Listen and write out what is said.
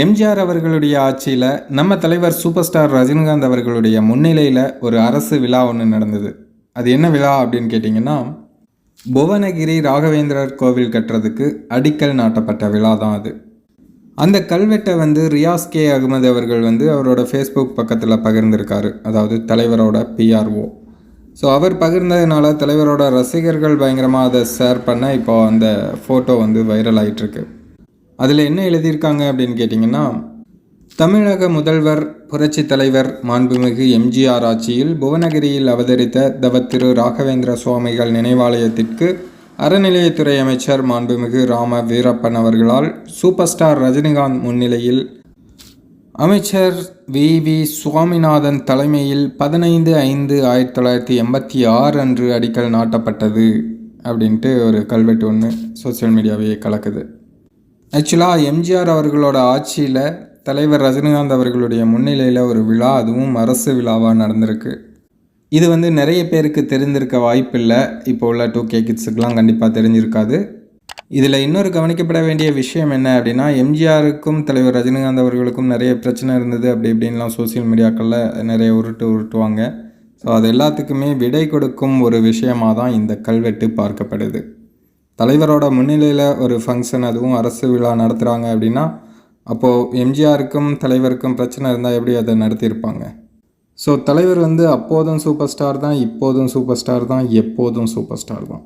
எம்ஜிஆர் அவர்களுடைய ஆட்சியில் நம்ம தலைவர் சூப்பர் ஸ்டார் ரஜினிகாந்த் அவர்களுடைய முன்னிலையில் ஒரு அரசு விழா ஒன்று நடந்தது. அது என்ன விழா அப்படின்னு கேட்டிங்கன்னா புவனகிரி ராகவேந்திரர் கோவில் கட்டுறதுக்கு அடிக்கல் நாட்டப்பட்ட விழா தான் அது. அந்த கல்வெட்டை வந்து ரியாஸ் கே அகமது அவர்கள் வந்து அவரோட ஃபேஸ்புக் பக்கத்தில் பகிர்ந்திருக்காரு. அதாவது தலைவரோட பிஆர்ஓ ஸோ அவர் பகிர்ந்ததுனால தலைவரோட ரசிகர்கள் பயங்கரமாக அதை ஷேர் பண்ண இப்போ அந்த ஃபோட்டோ வந்து வைரல் ஆயிட்டிருக்கு. அதில் என்ன எழுதியிருக்காங்க அப்படின்னு கேட்டிங்கன்னா தமிழக முதல்வர் புரட்சி தலைவர் மாண்புமிகு எம்ஜிஆர் ஆட்சியில் புவனகிரியில் அவதரித்த தவத்திரு ராகவேந்திர சுவாமிகள் நினைவாலயத்திற்கு அறநிலையத்துறை அமைச்சர் மாண்புமிகு ராம வீரப்பன் அவர்களால் சூப்பர் ஸ்டார் ரஜினிகாந்த் முன்னிலையில் அமைச்சர் வி வி சுவாமிநாதன் தலைமையில் பதினைந்து ஐந்து ஆயிரத்தி தொள்ளாயிரத்தி எண்பத்தி ஆறு அன்று அடிக்கல் நாட்டப்பட்டது அப்படின்ட்டு ஒரு கல்வெட்டு ஒன்று சோஷியல் மீடியாவையே கலக்குது. ஆக்சுவலாக எம்ஜிஆர் அவர்களோட ஆட்சியில் தலைவர் ரஜினிகாந்த் அவர்களுடைய முன்னிலையில் ஒரு விழா அதுவும் அரசு விழாவாக நடந்திருக்கு. இது வந்து நிறைய பேருக்கு தெரிந்திருக்க வாய்ப்பில்லை. இப்போ உள்ள டூ கே கிட்ஸுக்கெலாம் கண்டிப்பாக தெரிஞ்சிருக்காது. இதில் இன்னொரு கவனிக்கப்பட வேண்டிய விஷயம் என்ன அப்படின்னா எம்ஜிஆருக்கும் தலைவர் ரஜினிகாந்த் அவர்களுக்கும் நிறைய பிரச்சனை இருந்தது அப்படி இப்படின்லாம் சோஷியல் மீடியாக்களில் நிறைய உருட்டு உருட்டுவாங்க. ஸோ அது எல்லாத்துக்குமே விடை கொடுக்கும் ஒரு விஷயமாக தான் இந்த கல்வெட்டு பார்க்கப்படுது. தலைவரோட முன்னிலையில் ஒரு ஃபங்க்ஷன் அதுவும் அரசு விழா நடத்துகிறாங்க அப்படின்னா அப்போது எம்ஜிஆருக்கும் தலைவருக்கும் பிரச்சனை இருந்தால் எப்படி அதை நடத்தியிருப்பாங்க? ஸோ தலைவர் வந்து அப்போதும் சூப்பர் ஸ்டார் தான் இப்போதும் சூப்பர் ஸ்டார் தான் எப்போதும் சூப்பர் ஸ்டார் தான்.